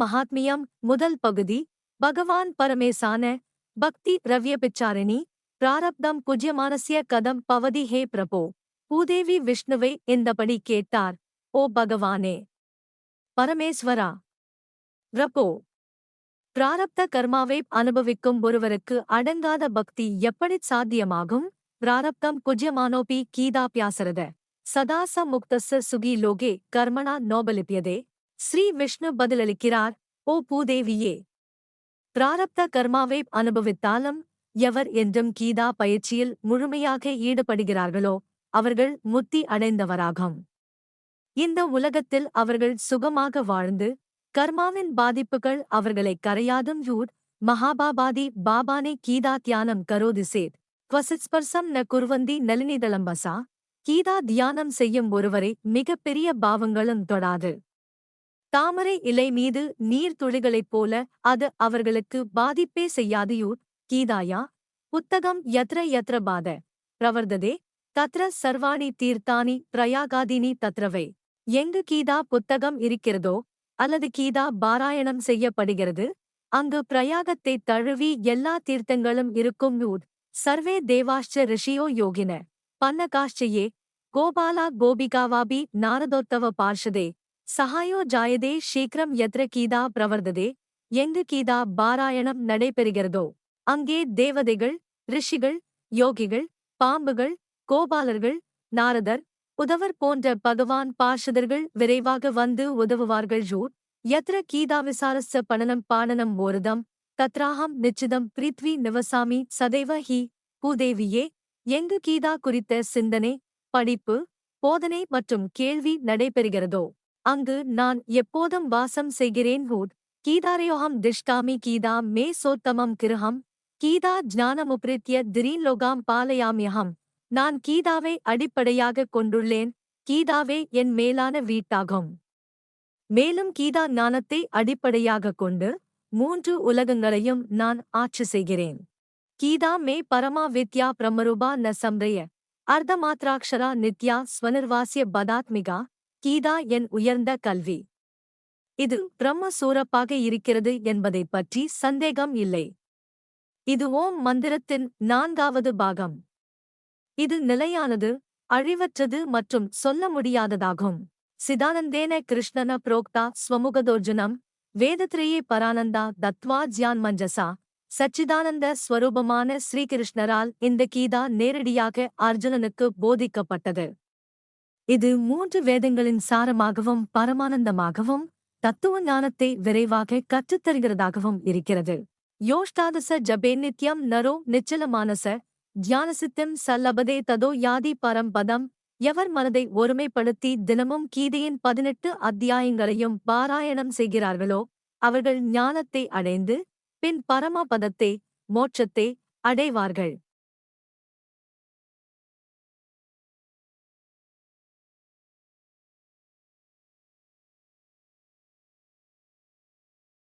மகாத்மியம் முதல் பகுதி பகவான் பரமேசான பக்தி ரவ்ய பிச்சாரிணி பிராரப்தம் குஜ்யமானசிய கதம் பவதி ஹே பிரபோ பூதேவி விஷ்ணுவை இந்தபடி கேட்டார்? ஓ பகவானே! பரமேஸ்வரா! பிரபோ! பிராரப்த கர்மாவை அனுபவிக்கும் ஒருவருக்கு அடங்காத பக்தி எப்படி சாத்தியமாகும்? பிராரப்தம் குஜ்யமானோபி கீதா பியாசரத சதாச முக்தச சுகி லோகே கர்மணா நோபலிப்பியதே ஸ்ரீ விஷ்ணு பதிலளிக்கிறார் ஓ பூதேவியே! பிராரப்த கர்மாவை அனுபவித்தாலும் எவர் என்றும் கீதா பயிற்சியில் முழுமையாக ஈடுபடுகிறார்களோ அவர்கள் முத்தி அடைந்தவராகும். இந்த உலகத்தில் அவர்கள் சுகமாக வாழ்ந்து கர்மாவின் பாதிப்புகள் அவர்களை கரையாதும். யூர் மகாபாபாதி பாபானே கீதா தியானம் கரோதி சேத் குவசிஸ்பர்சம் ந குர்வந்தி நளினிதளம்பசா. கீதா தியானம் செய்யும் ஒருவரை மிகப்பெரிய பாவங்களும் தொடாது. தாமரை இலை மீது நீர் துளிகளைப் போல அது அவர்களுக்கு பாதிப்பே செய்யாதியூர் கீதாயா. புத்தகம் யத்ர யத்ர பாத. பிரவர்ததே தத்ர சர்வாணி தீர்த்தானி பிரயாகாதினி தத்ரவை. எங்கு கீதா புத்தகம் இருக்கிறதோ அல்லது கீதா பாராயணம் செய்யப்படுகிறது அங்கு பிரயாகத்தை தழுவி எல்லா தீர்த்தங்களும் இருக்கும் யூட் சர்வே தேவாஷ்ச ரிஷியோ யோகின. பன்னகாஷ்சயே கோபாலா கோபிகாவாபி நாரதோத்தவ பார்ஷதே. சகாயோ ஜாயதே சீக்கிரம் யத்ர கீதா பிரவர்ததே எங்கு கீதா பாராயணம் நடைபெறுகிறதோ அங்கே தேவதைகள் ரிஷிகள் யோகிகள் பாம்புகள் கோபாலர்கள் நாரதர் உதவர் போன்ற பகவான் பார்ஷதர்கள் விரைவாக வந்து உதவுவார்கள். ஜூர் யத்ர கீதாவிசாரஸ்ய பணனம் பாணனம் ஓரதம் தத்ராஹம் நிச்சிதம் பிரித்வி நிவசாமி சதைவ ஹி பூதேவியே எங்கு கீதா குறித்த சிந்தனை படிப்பு போதனை மற்றும் கேள்வி நடைபெறுகிறதோ அங்கு நான் எப்போதும் வாசம் செய்கிறேன் ஹூட் கீதாரயோகம் திஷ்டாமி கீதா மே சோத்தமம் கிருஹம். கீதா ஜானமுப்ரித்ய திரீலோகாம் பாலயாமியகம். நான் கீதாவை அடிப்படையாகக் கொண்டுள்ளேன். கீதாவே என் மேலான வீட்டாகும். மேலும் கீதா ஞானத்தை அடிப்படையாகக் கொண்டு மூன்று உலகங்களையும் நான் ஆட்சி செய்கிறேன். கீதா மே பரமா வித்யா பிரம்மரூபா ந சம்ரய அர்த்தமாத்ராட்சரா நித்யா ஸ்வனிர்வாசிய பதாத்மிகா கீதா என் உயர்ந்த கல்வி. இது பிரம்ம சூரப்பாக இருக்கிறது என்பதைப் பற்றி சந்தேகம் இல்லை. இது ஓம் மந்திரத்தின் நான்காவது பாகம். இது நிலையானது அழிவற்றது மற்றும் சொல்ல முடியாததாகும். சிதானந்தேன கிருஷ்ணன புரோக்தா ஸ்வமுகதோர்ஜுனம் வேதத்ரேயே பரானந்தா தத்வா ஜியான் மஞ்சசா சச்சிதானந்த ஸ்வரூபமான ஸ்ரீகிருஷ்ணரால் இந்த கீதா நேரடியாக அர்ஜுனனுக்கு போதிக்கப்பட்டது. இது மூன்று வேதங்களின் சாரமாகவும் பரமானந்தமாகவும் தத்துவ ஞானத்தை விரைவாக கற்றுத்தருகிறதாகவும் இருக்கிறது. யோஷ்டாதச ஜபே நித்யம் நரோ நிச்சலமானச தியானசித்தம் சல்லபதே ததோ யாதி பரம்பதம் எவர் மனதை ஒருமைப்படுத்தி தினமும் கீதையின் பதினெட்டு அத்தியாயங்களையும் பாராயணம் செய்கிறார்களோ அவர்கள் ஞானத்தை அடைந்து பின் பரமபதத்தை மோட்சத்தை அடைவார்கள்.